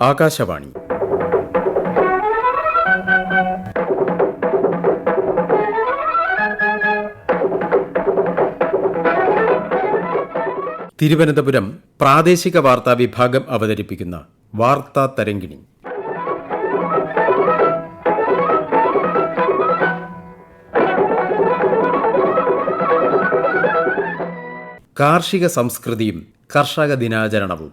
ആകാശവാണി. തിരുവനന്തപുരം പ്രാദേശിക വാർത്താ വിഭാഗം അവതരിപ്പിക്കുന്ന വാർത്താ തരംഗിണി. കാർഷിക സംസ്കൃതിയും കർഷക ദിനാചരണവും.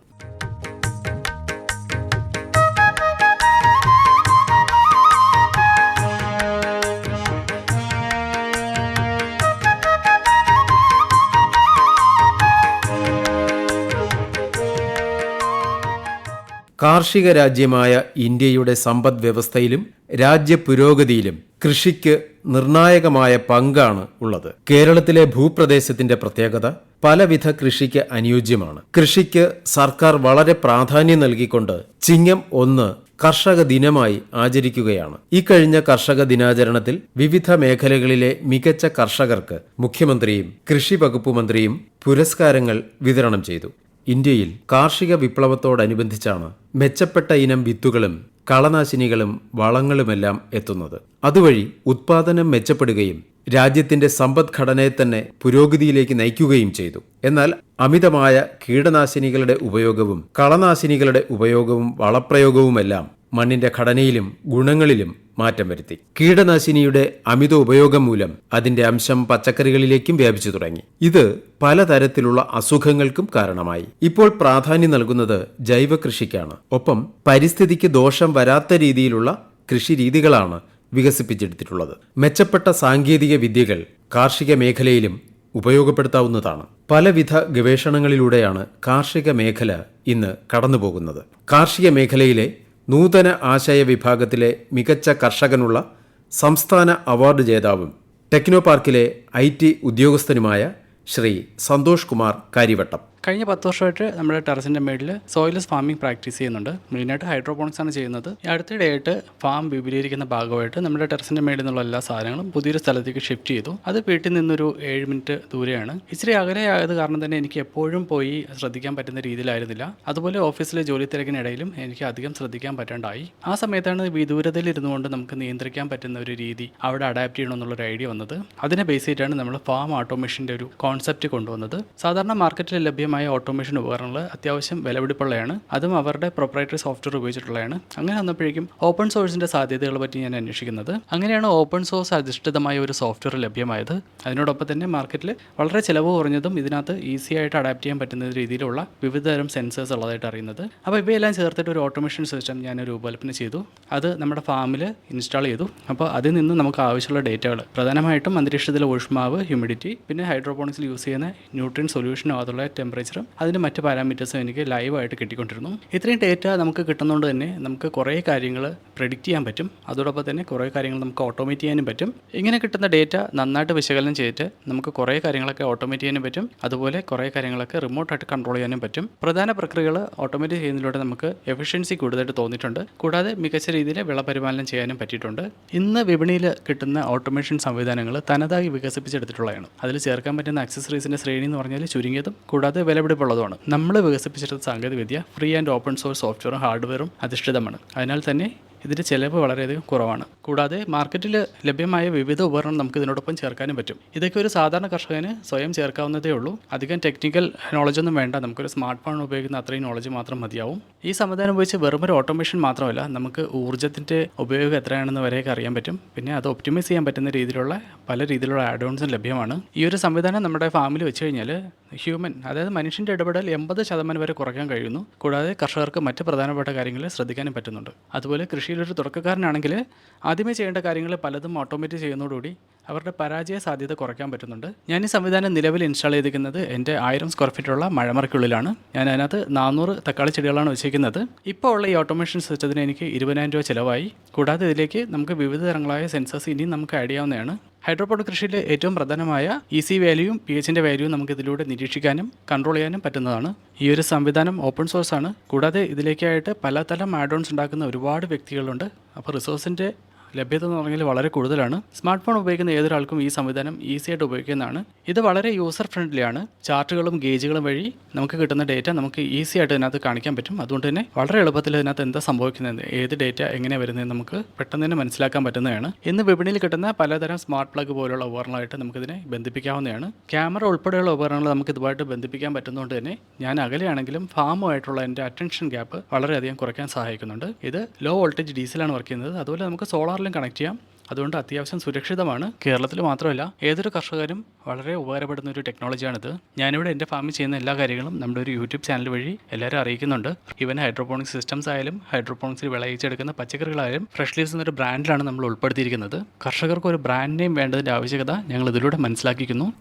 കാർഷിക രാജ്യമായ ഇന്ത്യയുടെ സമ്പദ് വ്യവസ്ഥയിലും രാജ്യ പുരോഗതിയിലും കൃഷിക്ക് നിർണായകമായ പങ്കാണ് ഉള്ളത്. കേരളത്തിലെ ഭൂപ്രദേശത്തിന്റെ പ്രത്യേകത പലവിധ കൃഷിക്ക് അനുയോജ്യമാണ്. കൃഷിക്ക് സർക്കാർ വളരെ പ്രാധാന്യം നൽകിക്കൊണ്ട് ചിങ്ങം ഒന്ന് കർഷക ദിനമായി ആചരിക്കുകയാണ്. ഇക്കഴിഞ്ഞ കർഷക ദിനാചരണത്തിൽ വിവിധ മേഖലകളിലെ മികച്ച കർഷകർക്ക് മുഖ്യമന്ത്രിയും കൃഷി വകുപ്പ് മന്ത്രിയും പുരസ്കാരങ്ങൾ വിതരണം ചെയ്തു. ഇന്ത്യയിൽ കാർഷിക വിപ്ലവത്തോടനുബന്ധിച്ചാണ് മെച്ചപ്പെട്ട ഇനം വിത്തുകളും കളനാശിനികളും വളങ്ങളുമെല്ലാം എത്തുന്നത്. അതുവഴി ഉത്പാദനം മെച്ചപ്പെടുകയും രാജ്യത്തിന്റെ സമ്പദ്ഘടനയെ തന്നെ പുരോഗതിയിലേക്ക് നയിക്കുകയും ചെയ്തു. എന്നാൽ അമിതമായ കീടനാശിനികളുടെ ഉപയോഗവും കളനാശിനികളുടെ ഉപയോഗവും വളപ്രയോഗവുമെല്ലാം മണ്ണിന്റെ ഘടനയിലും ഗുണങ്ങളിലും മാറ്റം വരുത്തി. കീടനാശിനിയുടെ അമിത ഉപയോഗം മൂലം അതിന്റെ അംശം പച്ചക്കറികളിലേക്കും വ്യാപിച്ചു തുടങ്ങി. ഇത് പലതരത്തിലുള്ള അസുഖങ്ങൾക്കും കാരണമായി. ഇപ്പോൾ പ്രാധാന്യം നൽകുന്നത് ജൈവ കൃഷിക്കാണ് ഒപ്പം പരിസ്ഥിതിക്ക് ദോഷം വരാത്ത രീതിയിലുള്ള കൃഷി രീതികളാണ് വികസിപ്പിച്ചെടുത്തിട്ടുള്ളത്. മെച്ചപ്പെട്ട സാങ്കേതിക വിദ്യകൾ കാർഷിക മേഖലയിലും ഉപയോഗപ്പെടുത്താവുന്നതാണ്. പലവിധ ഗവേഷണങ്ങളിലൂടെയാണ് കാർഷിക മേഖല ഇന്ന് കടന്നുപോകുന്നത്. കാർഷിക മേഖലയിലെ നൂതന ആശയ വിഭാഗത്തിലെ മികച്ച കർഷകനുള്ള സംസ്ഥാന അവാർഡ് ജേതാവും ടെക്നോ പാർക്കിലെ ഐ ടി ഉദ്യോഗസ്ഥനുമായ ശ്രീ സന്തോഷ് കുമാർ കാര്യവട്ടം. കഴിഞ്ഞ പത്ത് വർഷമായിട്ട് നമ്മുടെ ടെറസിന്റെ മേളിൽ സോയിലസ് ഫാമിംഗ് പ്രാക്ടീസ് ചെയ്യുന്നുണ്ട്. മെയിനായിട്ട് ഹൈഡ്രോപോണിക്സ് ആണ് ചെയ്യുന്നത്. അടുത്തിടെയായിട്ട് ഫാം വിപുലീകരിക്കുന്ന ഭാഗമായിട്ട് നമ്മുടെ ടെറസിന്റെ മേളിൽ നിന്നുള്ള എല്ലാ സാധനങ്ങളും പുതിയൊരു സ്ഥലത്തേക്ക് ഷിഫ്റ്റ് ചെയ്തു. അത് വീട്ടിൽ നിന്നൊരു ഏഴ് മിനിറ്റ് ദൂരെയാണ്. ഇച്ചിരി അകലെയായത് കാരണം തന്നെ എനിക്ക് എപ്പോഴും പോയി ശ്രദ്ധിക്കാൻ പറ്റുന്ന രീതിയിലായിരുന്നില്ല. അതുപോലെ ഓഫീസിലെ ജോലി തിരക്കിനിടയിലും എനിക്ക് അധികം ശ്രദ്ധിക്കാൻ പറ്റാണ്ടായി. ആ സമയത്താണ് വിദൂരതയിൽ ഇരുന്നുകൊണ്ട് നമുക്ക് നിയന്ത്രിക്കാൻ പറ്റുന്ന ഒരു രീതി അവിടെ അഡാപ്റ്റ് ചെയ്യണമെന്നുള്ളൊരു ഐഡിയ വന്നത്. അതിനെ ബേസ് ചെയ്തിട്ടാണ് നമ്മൾ ഫാം ഓട്ടോമേഷന്റെ ഒരു കോൺസെപ്റ്റ് കൊണ്ടുവന്നത്. സാധാരണ മാർക്കറ്റിൽ ലഭ്യമായ ഓട്ടോമേഷൻ ഉപകരണങ്ങൾ അത്യാവശ്യം വിലപിടിപ്പുള്ളതാണ് അതും അവരുടെ പ്രൊപ്പറേറ്ററി സോഫ്റ്റ്വെയർ ഉപയോഗിച്ചിട്ടുള്ളതാണ്. അങ്ങനെ വന്നപ്പോഴേക്കും ഓപ്പൺ സോഴ്സിന്റെ സാധ്യതകളെ പറ്റി ഞാൻ അന്വേഷിക്കുന്നത്. അങ്ങനെയാണ് ഓപ്പൺ സോഴ്സ് അധിഷ്ഠിതമായ ഒരു സോഫ്റ്റ്വെയർ ലഭ്യമായത്. അതിനോടൊപ്പം തന്നെ മാർക്കറ്റിൽ വളരെ ചിലവ് കുറഞ്ഞതും ഇതിനകത്ത് ഈസി ആയിട്ട് അഡാപ്റ്റ് ചെയ്യാൻ പറ്റുന്ന രീതിയിലുള്ള വിവിധ തരം സെൻസേഴ്സ് ഉള്ളതായിട്ട് അറിയുന്നത്. അപ്പോൾ ഇവയെല്ലാം ചേർത്തിട്ട് ഒരു ഓട്ടോമേഷൻ സിസ്റ്റം ഞാൻ രൂപകൽപ്പന ചെയ്തു. അത് നമ്മുടെ ഫാമിൽ ഇൻസ്റ്റാൾ ചെയ്തു. അപ്പോൾ അതിൽ നിന്ന് നമുക്ക് ആവശ്യമുള്ള ഡേറ്റകൾ പ്രധാനമായിട്ടും അന്തരീക്ഷത്തിലെ ഊഷ്മാവ് ഹ്യൂമിഡിറ്റി പിന്നെ ഹൈഡ്രോപോണിക്സിൽ യൂസ് ചെയ്യുന്ന ന്യൂട്രിയൻ സൊല്യൂഷനോ അതുള്ള ടെമ്പറേച്ചറും അതിന്റെ മറ്റ് പാരാമീറ്റേഴ്സും എനിക്ക് ലൈവായിട്ട് കിട്ടിക്കൊണ്ടിരുന്നു. ഇത്രയും ഡേറ്റ നമുക്ക് കിട്ടുന്നതുകൊണ്ട് തന്നെ നമുക്ക് കുറേ കാര്യങ്ങൾ പ്രെഡിക്റ്റ് ചെയ്യാൻ പറ്റും. അതോടൊപ്പം തന്നെ കുറേ കാര്യങ്ങൾ നമുക്ക് ഓട്ടോമേറ്റ് ചെയ്യാനും പറ്റും. ഇങ്ങനെ കിട്ടുന്ന ഡേറ്റ നന്നായിട്ട് വിശകലനം ചെയ്തിട്ട് നമുക്ക് കുറേ കാര്യങ്ങളൊക്കെ ഓട്ടോമേറ്റ് ചെയ്യാനും പറ്റും. അതുപോലെ കുറേ കാര്യങ്ങളൊക്കെ റിമോട്ടായിട്ട് കൺട്രോൾ ചെയ്യാനും പറ്റും. പ്രധാന പ്രക്രിയകൾ ഓട്ടോമേറ്റ് ചെയ്യുന്നതിലൂടെ നമുക്ക് എഫിഷ്യൻസി കൂടുതലായിട്ട് തോന്നിയിട്ടുണ്ട്. കൂടാതെ മികച്ച രീതിയിൽ വിളപരിപാലനം ചെയ്യാനും പറ്റിയിട്ടുണ്ട്. ഇന്ന് വിപണിയിൽ കിട്ടുന്ന ഓട്ടോമേഷൻ സംവിധാനങ്ങൾ തനതായി വികസിപ്പിച്ചെടുത്തിട്ടുള്ളതാണ്. അതിൽ ചേർക്കാൻ പറ്റുന്ന അക്സസറീസിന്റെ ശ്രേണി എന്ന് പറഞ്ഞാൽ ചുരുങ്ങിയതും കൂടാതെ വിലപിടിപ്പുള്ളതുമാണ്. നമ്മൾ വികസിപ്പിച്ചെടുത്ത സാങ്കേതികവിദ്യ ഫ്രീ ആൻഡ് ഓപ്പൺ സോഴ്സ് സോഫ്റ്റ്വെയറും ഹാർഡ്വെയറും അധിഷ്ഠിതമാണ്. അതിനാൽ തന്നെ ഇതിന്റെ ചിലവ് വളരെയധികം കുറവാണ്. കൂടാതെ മാർക്കറ്റിൽ ലഭ്യമായ വിവിധ ഉപകരണം നമുക്ക് ഇതിനോടൊപ്പം ചേർക്കാനും പറ്റും. ഇതൊക്കെ ഒരു സാധാരണ കർഷകന് സ്വയം ചേർക്കാവുന്നതേ ഉള്ളൂ. അധികം ടെക്നിക്കൽ നോളജൊന്നും വേണ്ട. നമുക്കൊരു സ്മാർട്ട് ഫോൺ ഉപയോഗിക്കുന്ന അത്രയും നോളജ് മാത്രം മതിയാവും. ഈ സംവിധാനം ഉപയോഗിച്ച് വെറും ഒരു ഓട്ടോമേഷൻ മാത്രമല്ല നമുക്ക് ഊർജത്തിന്റെ ഉപയോഗം എത്രയാണെന്ന് വരെയൊക്കെ അറിയാൻ പറ്റും. പിന്നെ അത് ഒപ്റ്റിമൈസ് ചെയ്യാൻ പറ്റുന്ന രീതിയിലുള്ള പല രീതിയിലുള്ള ആഡോൺസും ലഭ്യമാണ്. ഈ ഒരു സംവിധാനം നമ്മുടെ ഫാമിൽ വെച്ച് കഴിഞ്ഞാൽ ഹ്യൂമൻ അതായത് മനുഷ്യന്റെ ഇടപെടൽ എൺപത് ശതമാനം വരെ കുറയ്ക്കാൻ കഴിയുന്നു. കൂടാതെ കർഷകർക്ക് മറ്റ് പ്രധാനപ്പെട്ട കാര്യങ്ങളിൽ ശ്രദ്ധിക്കാനും പറ്റുന്നുണ്ട്. അതുപോലെ കൃഷിയിലൊരു തുടക്കക്കാരനാണെങ്കിൽ ആദ്യമേ ചെയ്യേണ്ട കാര്യങ്ങൾ പലതും ഓട്ടോമേറ്റ് ചെയ്യുന്നതോടുകൂടി അവരുടെ പരാജയ സാധ്യത കുറയ്ക്കാൻ പറ്റുന്നുണ്ട്. ഞാൻ ഈ സംവിധാനം നിലവിൽ ഇൻസ്റ്റാൾ ചെയ്തിരിക്കുന്നത് എന്റെ ആയിരം സ്ക്വയർ ഫീറ്റുള്ള മഴമറയ്ക്കുള്ളിലാണ്. ഞാൻ അതിനകത്ത് നാനൂറ് തക്കാളി ചെടികളാണ് വെച്ചിരിക്കുന്നത്. ഇപ്പോൾ ഉള്ള ഈ ഓട്ടോമേഷൻ സിസ്റ്റത്തിന് എനിക്ക് ഇരുപതിനായിരം രൂപ ചിലവായി. കൂടാതെ ഇതിലേക്ക് നമുക്ക് വിവിധ തരങ്ങളായ സെൻസേഴ്സ് ഇനിയും നമുക്ക് ആഡ് ചെയ്യാവുന്നതാണ്. ഹൈഡ്രോപോണിക് കൃഷിയിലെ ഏറ്റവും പ്രധാനമായ ഇ സി വാല്യൂയും പി എച്ചിന്റെ വാല്യൂവും നമുക്ക് ഇതിലൂടെ നിരീക്ഷിക്കാനും കൺട്രോൾ ചെയ്യാനും പറ്റുന്നതാണ്. ഈ ഒരു സംവിധാനം ഓപ്പൺ സോഴ്സ് ആണ്. കൂടാതെ ഇതിലേക്കായിട്ട് പലതരം ആഡ് ഓൺസ് ഉണ്ടാക്കുന്ന ഒരുപാട് വ്യക്തികളുണ്ട്. അപ്പോൾ റിസോഴ്സിന്റെ ലഭ്യത എന്ന് പറഞ്ഞാൽ വളരെ കൂടുതലാണ്. സ്മാർട്ട് ഫോൺ ഉപയോഗിക്കുന്ന ഏതൊരാൾക്കും ഈ സംവിധാനം ഈസി ആയിട്ട് ഉപയോഗിക്കുന്നതാണ്. ഇത് വളരെ യൂസർ ഫ്രണ്ട്ലിയാണ് ചാർട്ടുകളും ഗേജുകളും വഴി നമുക്ക് കിട്ടുന്ന ഡേറ്റ നമുക്ക് ഈസി ആയിട്ട് ഇതിനകത്ത് കാണിക്കാൻ പറ്റും. അതുകൊണ്ട് തന്നെ വളരെ എളുപ്പത്തിൽ ഇതിനകത്ത് എന്താ സംഭവിക്കുന്നത് ഏത് ഡേറ്റ എങ്ങനെ വരുന്നത് നമുക്ക് പെട്ടെന്ന് തന്നെ മനസ്സിലാക്കാൻ പറ്റുന്നതാണ്. ഇന്ന് വിപണിയിൽ കിട്ടുന്ന പലതരം സ്മാർട്ട് പ്ലഗ് പോലുള്ള ഉപകരണങ്ങളായിട്ട് നമുക്കിതിനെ ബന്ധിപ്പിക്കാവുന്നതാണ്. ക്യാമറ ഉൾപ്പെടെയുള്ള ഉപകരണങ്ങൾ നമുക്ക് ഇതുമായിട്ട് ബന്ധിപ്പിക്കാൻ പറ്റുന്നതുകൊണ്ട് തന്നെ ഞാൻ അകലെയാണെങ്കിലും ഫാമുമായിട്ടുള്ള എന്റെ അറ്റൻഷൻ ഗ്യാപ്പ് വളരെയധികം കുറയ്ക്കാൻ സഹായിക്കുന്നുണ്ട്. ഇത് ലോ വോൾട്ടേജ് ഡീസലാണ് വർക്ക് ചെയ്യുന്നത്. അതുപോലെ നമുക്ക് സോളാറിലും കണക്ട് ചെയ്യാം. അതുകൊണ്ട് അത്യാവശ്യം സുരക്ഷിതമാണ്. കേരളത്തിൽ മാത്രമല്ല ഏതൊരു കർഷകരും വളരെ ഉപകാരപ്പെടുന്ന ഒരു ടെക്നോളജിയാണിത് ഞാനിവിടെ എന്റെ ഫാമിൽ ചെയ്യുന്ന എല്ലാ കാര്യങ്ങളും നമ്മുടെ ഒരു യൂട്യൂബ് ചാനൽ വഴി എല്ലാവരും അറിയിക്കുന്നുണ്ട്. ഇവൻ ഹൈഡ്രോപോണിക് സിസ്റ്റംസ് ആയാലും ഹൈഡ്രോപോണിക്സിൽ വിളയിച്ചെടുക്കുന്ന പച്ചക്കറികളായാലും ഫ്രഷ് ലീവ്സ് എന്നൊരു ബ്രാൻഡിലാണ് നമ്മൾ ഉൾപ്പെടുത്തിയിരിക്കുന്നത്. കർഷകർക്ക് ഒരു ബ്രാൻഡ് നെയിം വേണ്ടതിന്റെ ആവശ്യകത ഞങ്ങൾ ഇതിലൂടെ മനസ്സിലാക്കിക്കുന്നു.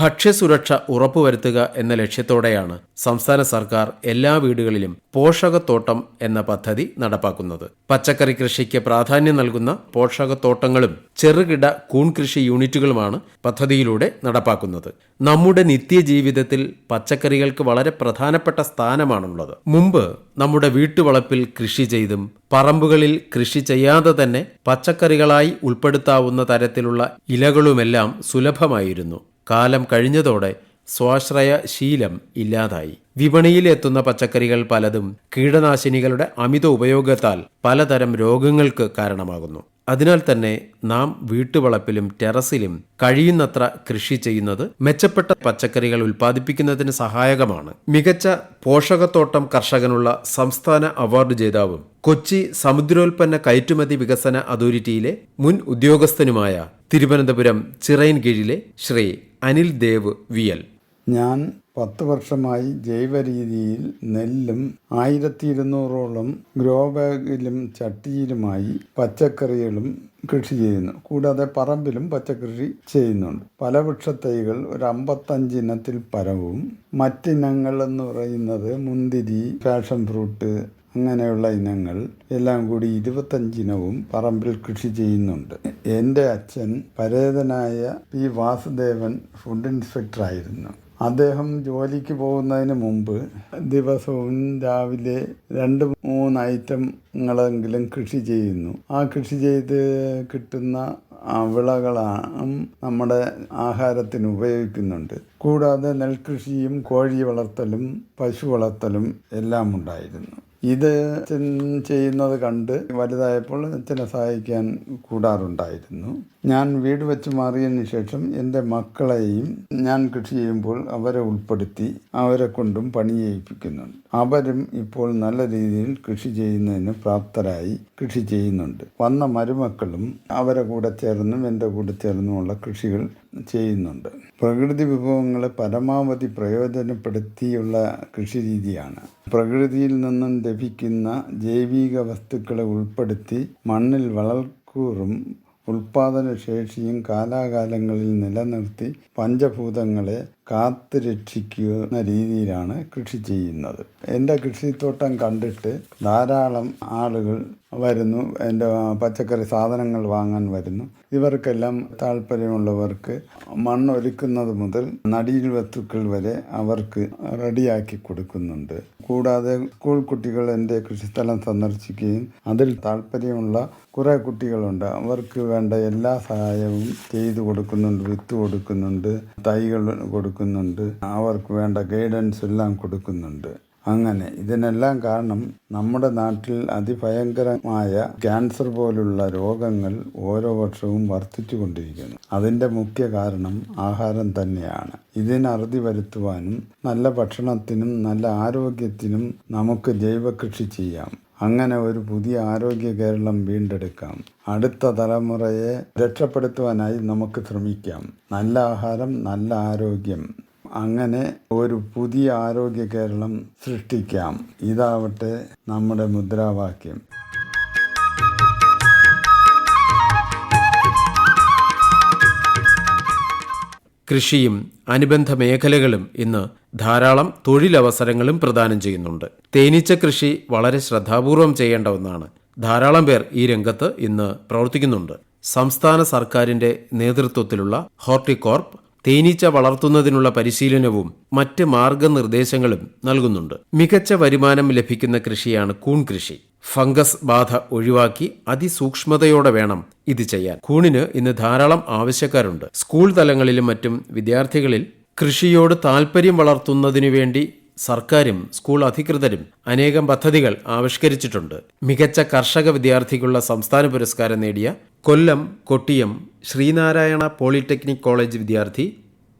ഭക്ഷ്യസുരക്ഷ ഉറപ്പുവരുത്തുക എന്ന ലക്ഷ്യത്തോടെയാണ് സംസ്ഥാന സർക്കാർ എല്ലാ വീടുകളിലും പോഷകത്തോട്ടം എന്ന പദ്ധതി നടപ്പാക്കുന്നത്. പച്ചക്കറി കൃഷിക്ക് പ്രാധാന്യം നൽകുന്ന പോഷകത്തോട്ടങ്ങളും ചെറുകിട കൂൺ കൃഷി യൂണിറ്റുകളുമാണ് പദ്ധതിയിലൂടെ നടപ്പാക്കുന്നത്. നമ്മുടെ നിത്യജീവിതത്തിൽ പച്ചക്കറികൾക്ക് വളരെ പ്രധാനപ്പെട്ട സ്ഥാനമാണുള്ളത്. മുമ്പ് നമ്മുടെ വീട്ടുവളപ്പിൽ കൃഷി ചെയ്തും പറമ്പുകളിൽ കൃഷി ചെയ്യാതെ തന്നെ പച്ചക്കറികളായി ഉൾപ്പെടുത്താവുന്ന തരത്തിലുള്ള ഇലകളുമെല്ലാം സുലഭമായിരുന്നു. കാലം കഴിഞ്ഞതോടെ സ്വാശ്രയ ശീലം ഇല്ലാതായി. വിപണിയിൽ എത്തുന്ന പച്ചക്കറികൾ പലതും കീടനാശിനികളുടെ അമിത ഉപയോഗത്താൽ പലതരം രോഗങ്ങൾക്ക് കാരണമാകുന്നു. അതിനാൽ തന്നെ നാം വീട്ടുവളപ്പിലും ടെറസിലും കഴിയുന്നത്ര കൃഷി ചെയ്യുന്നത് മെച്ചപ്പെട്ട പച്ചക്കറികൾ ഉൽപ്പാദിപ്പിക്കുന്നതിന് സഹായകമാണ്. മികച്ച പോഷകത്തോട്ടം കർഷകനുള്ള സംസ്ഥാന അവാർഡ് ജേതാവും കൊച്ചി സമുദ്രോൽപ്പന്ന കയറ്റുമതി വികസന അതോറിറ്റിയിലെ മുൻ ഉദ്യോഗസ്ഥനുമായ തിരുവനന്തപുരം ചിറയൻകീഴിലെ ശ്രീ അനിൽ ദേവ് വി എൽ. ഞാൻ പത്ത് വർഷമായി ജൈവ രീതിയിൽ നെല്ലും ആയിരത്തി ഇരുന്നൂറോളം ഗ്രോ ബാഗിലും ചട്ടിയിലുമായി പച്ചക്കറികളും കൃഷി ചെയ്യുന്നു. കൂടാതെ പറമ്പിലും പച്ചക്കൃഷി ചെയ്യുന്നുണ്ട്. പല വൃക്ഷത്തൈകൾ ഒരു അമ്പത്തഞ്ച് ഇനത്തിൽ പരവും. മറ്റിനങ്ങൾ എന്ന് പറയുന്നത് മുന്തിരി പാഷൻ ഫ്രൂട്ട് അങ്ങനെയുള്ള ഇനങ്ങൾ. എല്ലാം കൂടി ഇരുപത്തഞ്ചിനവും പറമ്പിൽ കൃഷി ചെയ്യുന്നുണ്ട്. എന്റെ അച്ഛൻ പരേതനായ പി വാസുദേവൻ ഫുഡ് ഇൻസ്പെക്ടർ ആയിരുന്നു അദ്ദേഹം ജോലിക്ക് പോകുന്നതിന് മുമ്പ് ദിവസവും രാവിലെ രണ്ട് മൂന്ന് ഐറ്റങ്ങളെങ്കിലും കൃഷി ചെയ്യുന്നു. ആ കൃഷി ചെയ്ത് കിട്ടുന്ന വിളകളാണ് നമ്മുടെ ആഹാരത്തിന് ഉപയോഗിക്കുന്നുണ്ട്. കൂടാതെ നെൽകൃഷിയും കോഴി വളർത്തലും പശു വളർത്തലും എല്ലാം ഉണ്ടായിരുന്നു. ഇത് ചെയ്യുന്നത് കണ്ട് വലുതായപ്പോൾ അച്ഛനെ സഹായിക്കാൻ കൂടാറുണ്ടായിരുന്നു. ഞാൻ വീട് വെച്ച് മാറിയതിന് ശേഷം എന്റെ മക്കളെയും ഞാൻ കൃഷി ചെയ്യുമ്പോൾ അവരെ ഉൾപ്പെടുത്തി അവരെ കൊണ്ടും പണി ചെയ്യിപ്പിക്കുന്നുണ്ട്. അവരും ഇപ്പോൾ നല്ല രീതിയിൽ കൃഷി ചെയ്യുന്നതിന് പ്രാപ്തരായി കൃഷി ചെയ്യുന്നുണ്ട്. വന്ന മരുമക്കളും അവരെ കൂടെ ചേർന്നും എന്റെ കൂടെ ചേർന്നുമുള്ള കൃഷികൾ ചെയ്യുന്നുണ്ട്. പ്രകൃതി വിഭവങ്ങളെ പരമാവധി പ്രയോജനപ്പെടുത്തിയുള്ള കൃഷി രീതിയാണ്. പ്രകൃതിയിൽ നിന്നും ലഭിക്കുന്ന ജൈവിക വസ്തുക്കളെ ഉൾപ്പെടുത്തി മണ്ണിൽ വളർക്കൂറും ഉൽപാദനശേഷിയും കാലാകാലങ്ങളിൽ നിലനിർത്തി പഞ്ചഭൂതങ്ങളെ കാത്തു രക്ഷിക്കുന്ന രീതിയിലാണ് കൃഷി ചെയ്യുന്നത്. എന്റെ കൃഷിത്തോട്ടം കണ്ടിട്ട് ധാരാളം ആളുകൾ വരുന്നു. എന്റെ പച്ചക്കറി സാധനങ്ങൾ വാങ്ങാൻ വരുന്നു. ഇവർക്കെല്ലാം താല്പര്യമുള്ളവർക്ക് മണ്ണൊരുക്കുന്നത് മുതൽ നടിയിൽ വസ്തുക്കൾ വരെ അവർക്ക് റെഡിയാക്കി കൊടുക്കുന്നുണ്ട്. കൂടാതെ സ്കൂൾ കുട്ടികൾ എന്റെ കൃഷിസ്ഥലം സന്ദർശിക്കുകയും അതിൽ താല്പര്യമുള്ള കുറേ കുട്ടികളുണ്ട്. അവർക്ക് വേണ്ട എല്ലാ സഹായവും ചെയ്തു കൊടുക്കുന്നുണ്ട് വിത്ത് കൊടുക്കുന്നുണ്ട് തൈകൾ കൊടുക്കുന്നുണ്ട്. അവർക്ക് വേണ്ട ഗൈഡൻസ് എല്ലാം കൊടുക്കുന്നുണ്ട്. അങ്ങനെ ഇതിനെല്ലാം കാരണം നമ്മുടെ നാട്ടിൽ അതിഭയങ്കരമായ ക്യാൻസർ പോലുള്ള രോഗങ്ങൾ ഓരോ വർഷവും വർദ്ധിച്ചു കൊണ്ടിരിക്കുന്നു അതിന്റെ മുഖ്യ കാരണം ആഹാരം തന്നെയാണ്. ഇതിനറുതി വരുത്തുവാനും നല്ല ഭക്ഷണത്തിനും നല്ല ആരോഗ്യത്തിനും നമുക്ക് ജൈവ കൃഷി ചെയ്യാം. അങ്ങനെ ഒരു പുതിയ ആരോഗ്യ കേരളം വീണ്ടെടുക്കാം. അടുത്ത തലമുറയെ രക്ഷപ്പെടുത്തുവാനായി നമുക്ക് ശ്രമിക്കാം. നല്ല ആഹാരം നല്ല ആരോഗ്യം. അങ്ങനെ ഒരു പുതിയ ആരോഗ്യ കേരളം സൃഷ്ടിക്കാം. ഇതാവട്ടെ നമ്മുടെ മുദ്രാവാക്യം. കൃഷിയും അനുബന്ധ മേഖലകളും ഇന്ന് ധാരാളം തൊഴിലവസരങ്ങളും പ്രദാനം ചെയ്യുന്നുണ്ട്. തേനീച്ച കൃഷി വളരെ ശ്രദ്ധാപൂർവം ചെയ്യേണ്ട ഒന്നാണ്. ധാരാളം പേർ ഈ രംഗത്ത് ഇന്ന് പ്രവർത്തിക്കുന്നുണ്ട്. സംസ്ഥാന സർക്കാരിന്റെ നേതൃത്വത്തിലുള്ള ഹോർട്ടികോർപ്പ് തേനീച്ച വളർത്തുന്നതിനുള്ള പരിശീലനവും മറ്റ് മാർഗനിർദ്ദേശങ്ങളും നൽകുന്നുണ്ട്. മികച്ച വരുമാനം ലഭിക്കുന്ന കൃഷിയാണ് കൂൺ കൃഷി. ഫംഗസ് ബാധ ഒഴിവാക്കി അതിസൂക്ഷ്മതയോടെ വേണം ഇത് ചെയ്യാൻ. കൂണിന് ഇന്ന് ധാരാളം ആവശ്യക്കാരുണ്ട്. സ്കൂൾ തലങ്ങളിലും മറ്റും വിദ്യാർത്ഥികളിൽ കൃഷിയോട് താൽപ്പര്യം വളർത്തുന്നതിനു വേണ്ടി സർക്കാരും സ്കൂൾ അധികൃതരും അനേകം പദ്ധതികൾ ആവിഷ്കരിച്ചിട്ടുണ്ട്. മികച്ച കർഷക വിദ്യാർത്ഥിക്കുള്ള സംസ്ഥാന പുരസ്കാരം നേടിയ കൊല്ലം കൊട്ടിയം ശ്രീനാരായണ പോളിടെക്നിക് കോളേജ് വിദ്യാർത്ഥി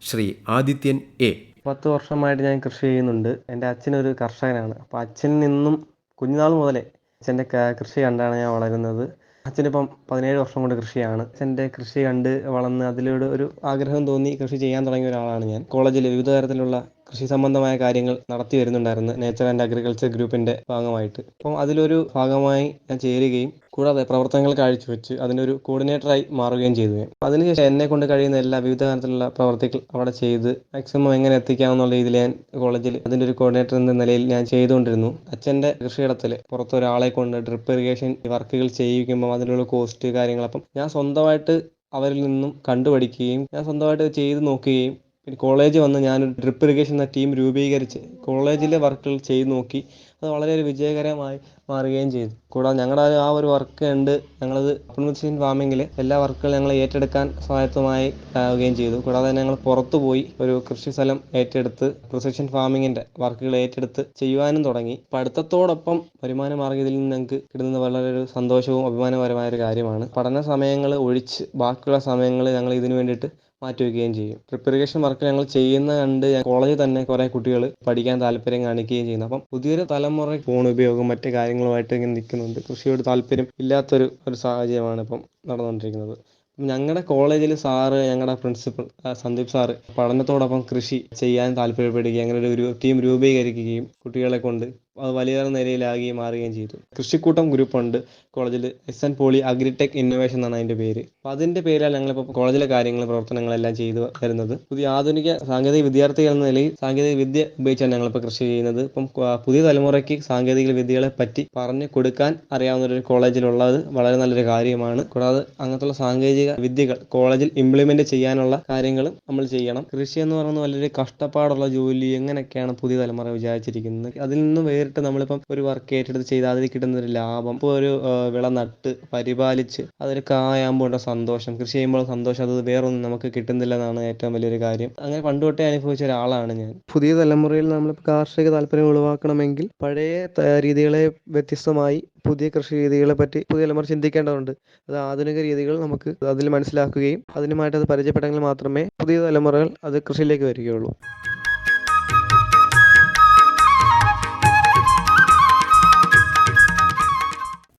ശ്രീ ആദിത്യൻ എ. പത്ത് വർഷമായിട്ട് ഞാൻ കൃഷി ചെയ്യുന്നുണ്ട്. എന്റെ അച്ഛനൊരു കർഷകനാണ്. അപ്പോൾ അച്ഛനിൽ നിന്നും കുഞ്ഞുനാൾ മുതലേ അച്ഛന്റെ കൃഷി കണ്ടാണ് ഞാൻ വളരുന്നത്. അച്ഛനിപ്പം പതിനേഴ് വർഷം കൊണ്ട് കൃഷിയാണ്. അച്ഛന്റെ കൃഷി കണ്ട് വളർന്ന് അതിലൂടെ ഒരു ആഗ്രഹം തോന്നി കൃഷി ചെയ്യാൻ തുടങ്ങിയ ഒരാളാണ് ഞാൻ. കോളേജിൽ വിവിധ തരത്തിലുള്ള കൃഷി സംബന്ധമായ കാര്യങ്ങൾ നടത്തി വരുന്നുണ്ടായിരുന്നു നേച്ചർ ആൻഡ് അഗ്രികൾച്ചർ ഗ്രൂപ്പിന്റെ ഭാഗമായിട്ട്. അപ്പം അതിലൊരു ഭാഗമായി ഞാൻ ചേരുകയും കൂടാതെ പ്രവർത്തനങ്ങൾ കാഴ്ചവെച്ച് അതിനൊരു കോർഡിനേറ്ററായി മാറുകയും ചെയ്തു അതിനുശേഷം എന്നെ കൊണ്ട് കഴിയുന്ന എല്ലാ വിവിധ തരത്തിലുള്ള പ്രവർത്തികൾ അവിടെ ചെയ്ത് മാക്സിമം എങ്ങനെ എത്തിക്കാമെന്നുള്ള രീതിയിൽ ഞാൻ കോളേജിൽ അതിന്റെ ഒരു കോർഡിനേറ്റർ എന്ന നിലയിൽ ഞാൻ ചെയ്തുകൊണ്ടിരുന്നു. അച്ഛന്റെ കൃഷിയിടത്തിൽ പുറത്തൊരാളെ കൊണ്ട് ഡ്രിപ്പ് ഇറിഗേഷൻ വർക്കുകൾ ചെയ്യിക്കുമ്പോൾ അതിനുള്ള കോസ്റ്റ് കാര്യങ്ങൾ അപ്പം ഞാൻ സ്വന്തമായിട്ട് അവരിൽ നിന്നും കണ്ടുപഠിക്കുകയും ഞാൻ സ്വന്തമായിട്ട് ചെയ്ത് നോക്കുകയും പിന്നെ കോളേജ് വന്ന് ഞാൻ ഡ്രിപ്പ് ഇറിഗേഷൻ എന്ന ടീം രൂപീകരിച്ച് കോളേജിലെ വർക്കുകൾ ചെയ്തു നോക്കി. അത് വളരെ വിജയകരമായി മാറുകയും ചെയ്തു. കൂടാതെ ഞങ്ങളുടെ ആ ഒരു വർക്ക് ഉണ്ട് ഞങ്ങളത് അപ്ലിമെന്റേഷൻ ഫാമിങ്ങിൽ എല്ലാ വർക്കുകളും ഞങ്ങൾ ഏറ്റെടുക്കാൻ സ്വായത്തമായി ആവുകയും ചെയ്തു. കൂടാതെ ഞങ്ങൾ പുറത്തു പോയി ഒരു കൃഷി സ്ഥലം ഏറ്റെടുത്ത് പ്രിസിഷൻ ഫാമിങ്ങിന്റെ വർക്കുകൾ ഏറ്റെടുത്ത് ചെയ്യുവാനും തുടങ്ങി. പഠിത്തത്തോടൊപ്പം വരുമാന മാർഗത്തിൽ നിന്ന് ഞങ്ങൾക്ക് കിട്ടുന്നത് വളരെ ഒരു സന്തോഷവും അഭിമാനപരമായ ഒരു കാര്യമാണ്. പഠന സമയങ്ങൾ ഒഴിച്ച് ബാക്കിയുള്ള സമയങ്ങൾ ഞങ്ങൾ ഇതിനു വേണ്ടിയിട്ട് മാറ്റിവെക്കുകയും ചെയ്യും. പ്രിപ്പറേഷൻ വർക്ക് ഞങ്ങൾ ചെയ്യുന്ന കണ്ട് കോളേജിൽ തന്നെ കുറേ കുട്ടികൾ പഠിക്കാൻ താല്പര്യം കാണിക്കുകയും ചെയ്യുന്നു. അപ്പം പുതിയൊരു തലമുറ ഫോൺ ഉപയോഗം മറ്റു കാര്യങ്ങളുമായിട്ട് ഇങ്ങനെ നിൽക്കുന്നുണ്ട്. കൃഷിയോട് താല്പര്യം ഇല്ലാത്തൊരു ഒരു സാഹചര്യമാണ് ഇപ്പം നടന്നുകൊണ്ടിരിക്കുന്നത്. ഞങ്ങളുടെ കോളേജിൽ സാറ് ഞങ്ങളുടെ പ്രിൻസിപ്പൽ സന്ദീപ് സാറ് പഠനത്തോടൊപ്പം കൃഷി ചെയ്യാൻ താല്പര്യപ്പെടുകയും അങ്ങനെ ഒരു ടീം രൂപീകരിക്കുകയും കുട്ടികളെ കൊണ്ട് അത് വലിയ നിലയിലാകി മാറുകയും ചെയ്തു. കൃഷിക്കൂട്ടം ഗ്രൂപ്പുണ്ട് കോളേജിൽ S N poly agritech innovation എന്നാണ് അതിന്റെ പേര്. അപ്പോൾ അതിന്റെ പേരിലാണ് ഞങ്ങളിപ്പോൾ കോളേജിലെ കാര്യങ്ങൾ പ്രവർത്തനങ്ങളെല്ലാം ചെയ്തു വരുന്നത്. പുതിയ ആധുനിക സാങ്കേതിക വിദ്യാർത്ഥികൾ എന്ന നിലയിൽ സാങ്കേതിക വിദ്യ ഉപയോഗിച്ചാണ് ഞങ്ങളിപ്പോൾ കൃഷി ചെയ്യുന്നത്. ഇപ്പം പുതിയ തലമുറയ്ക്ക് സാങ്കേതിക വിദ്യകളെ പറ്റി പറഞ്ഞു കൊടുക്കാൻ അറിയാവുന്ന ഒരു കോളേജിലുള്ളത് വളരെ നല്ലൊരു കാര്യമാണ്. കൂടാതെ അങ്ങനത്തുള്ള സാങ്കേതിക വിദ്യകൾ കോളേജിൽ ഇംപ്ലിമെന്റ് ചെയ്യാനുള്ള കാര്യങ്ങളും നമ്മൾ ചെയ്യണം. കൃഷി എന്ന് പറയുന്നത് വളരെ കഷ്ടപ്പാടുള്ള ജോലി എങ്ങനെയൊക്കെയാണ് പുതിയ തലമുറ വിചാരിച്ചിരിക്കുന്നത്? അതിൽ നിന്ന് വേറിട്ട് നമ്മളിപ്പം ഒരു വർക്ക് ഏറ്റെടുത്ത് ചെയ്താൽ അതിൽ കിട്ടുന്ന ഒരു ലാഭം ഇപ്പോൾ ഒരു വിള നട്ട് പരിപാലിച്ച് അതൊരു കായാകുമ്പോൾ സന്തോഷം. കൃഷി ചെയ്യുമ്പോൾ സന്തോഷം. അത് വേറൊന്നും നമുക്ക് കിട്ടുന്നില്ല എന്നാണ് ഏറ്റവും വലിയൊരു കാര്യം. അങ്ങനെ പണ്ട് തൊട്ടേ അനുഭവിച്ച ഒരാളാണ് ഞാൻ. പുതിയ തലമുറയിൽ നമ്മൾ കാർഷിക താല്പര്യം ഒഴിവാക്കണമെങ്കിൽ പഴയ രീതികളെ വ്യത്യസ്തമായി പുതിയ കൃഷി രീതികളെ പറ്റി പുതിയ തലമുറ ചിന്തിക്കേണ്ടതുണ്ട്. അത് ആധുനിക രീതികൾ നമുക്ക് അതിൽ മനസ്സിലാക്കുകയും അതിനുമായിട്ട് അത് പരിചയപ്പെട്ടെങ്കിൽ മാത്രമേ പുതിയ തലമുറകൾ അത് കൃഷിയിലേക്ക് വരികയുള്ളൂ.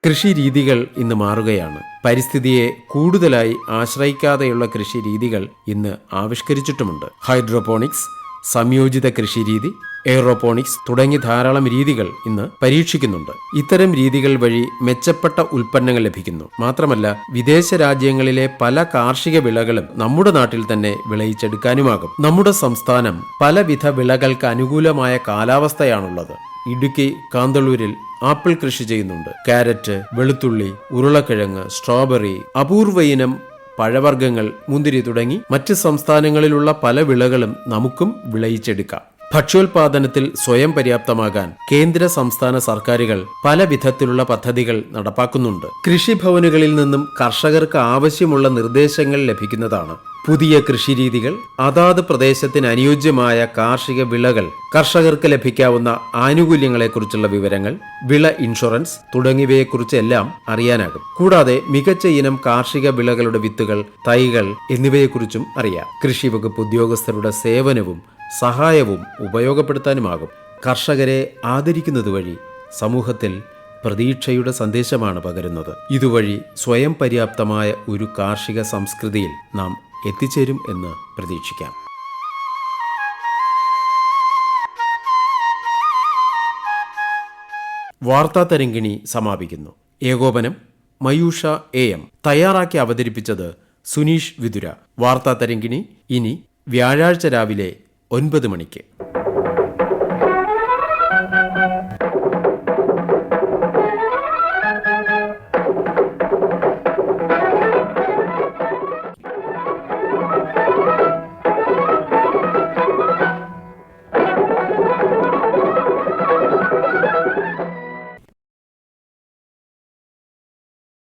കൃഷി രീതികൾ ഇന്ന് മാറുകയാണ്. പരിസ്ഥിതിയെ കൂടുതലായി ആശ്രയിക്കാതെയുള്ള കൃഷി രീതികൾ ഇന്ന് ആവിഷ്കരിച്ചിട്ടുമുണ്ട്. ഹൈഡ്രോപോണിക്സ് സംയോജിത കൃഷിരീതി എയറോപോണിക്സ് തുടങ്ങി ധാരാളം രീതികൾ ഇന്ന് പരീക്ഷിക്കുന്നുണ്ട്. ഇത്തരം രീതികൾ വഴി മെച്ചപ്പെട്ട ഉൽപ്പന്നങ്ങൾ ലഭിക്കുന്നു. മാത്രമല്ല വിദേശ രാജ്യങ്ങളിലെ പല കാർഷിക വിളകളും നമ്മുടെ നാട്ടിൽ തന്നെ വിളയിച്ചെടുക്കാനുമാകും. നമ്മുടെ സംസ്ഥാനം പലവിധ വിളകൾക്ക് അനുകൂലമായ കാലാവസ്ഥയാണുള്ളത്. ഇടുക്കി കാന്തളൂരിൽ ആപ്പിൾ കൃഷി ചെയ്യുന്നുണ്ട്. കാരറ്റ് വെളുത്തുള്ളി ഉരുളക്കിഴങ്ങ് സ്ട്രോബെറി അപൂർവയിനം പഴവർഗങ്ങൾ മുന്തിരി തുടങ്ങി മറ്റ് സംസ്ഥാനങ്ങളിലുള്ള പല വിളകളും നമുക്കും വിളയിച്ചെടുക്കാം. ഭക്ഷ്യോൽപാദനത്തിൽ സ്വയം പര്യാപ്തമാകാൻ കേന്ദ്ര സംസ്ഥാന സർക്കാരുകൾ പല വിധത്തിലുള്ള പദ്ധതികൾ നടപ്പാക്കുന്നുണ്ട്. കൃഷിഭവനുകളിൽ നിന്നും കർഷകർക്ക് ആവശ്യമുള്ള നിർദ്ദേശങ്ങൾ ലഭിക്കുന്നതാണ്. പുതിയ കൃഷിരീതികൾ അതാത് പ്രദേശത്തിന് അനുയോജ്യമായ കാർഷിക വിളകൾ കർഷകർക്ക് ലഭിക്കാവുന്ന ആനുകൂല്യങ്ങളെക്കുറിച്ചുള്ള വിവരങ്ങൾ വിള ഇൻഷുറൻസ് തുടങ്ങിയവയെക്കുറിച്ചെല്ലാം അറിയാനാകും. കൂടാതെ മികച്ച ഇനം കാർഷിക വിളകളുടെ വിത്തുകൾ തൈകൾ എന്നിവയെക്കുറിച്ചും അറിയാം. കൃഷി വകുപ്പ് ഉദ്യോഗസ്ഥരുടെ സേവനവും സഹായവും ഉപയോഗപ്പെടുത്താനുമാകും. കർഷകരെ ആദരിക്കുന്നത് വഴി സമൂഹത്തിൽ പ്രതീക്ഷയുടെ സന്ദേശമാണ് പകരുന്നത്. ഇതുവഴി സ്വയം പര്യാപ്തമായ ഒരു കാർഷിക സംസ്കൃതിയിൽ നാം എത്തിച്ചേരും എന്ന് പ്രതീക്ഷിക്കാം. വാർത്താ തരങ്കിണി സമാപിക്കുന്നു. ഏകോപനം മയൂഷ എ എം. തയ്യാറാക്കി അവതരിപ്പിച്ചത് സുനീഷ് വിതുര. വാർത്താ തരങ്കിണി ഇനി വ്യാഴാഴ്ച രാവിലെ ഒൻപത് മണിക്ക്.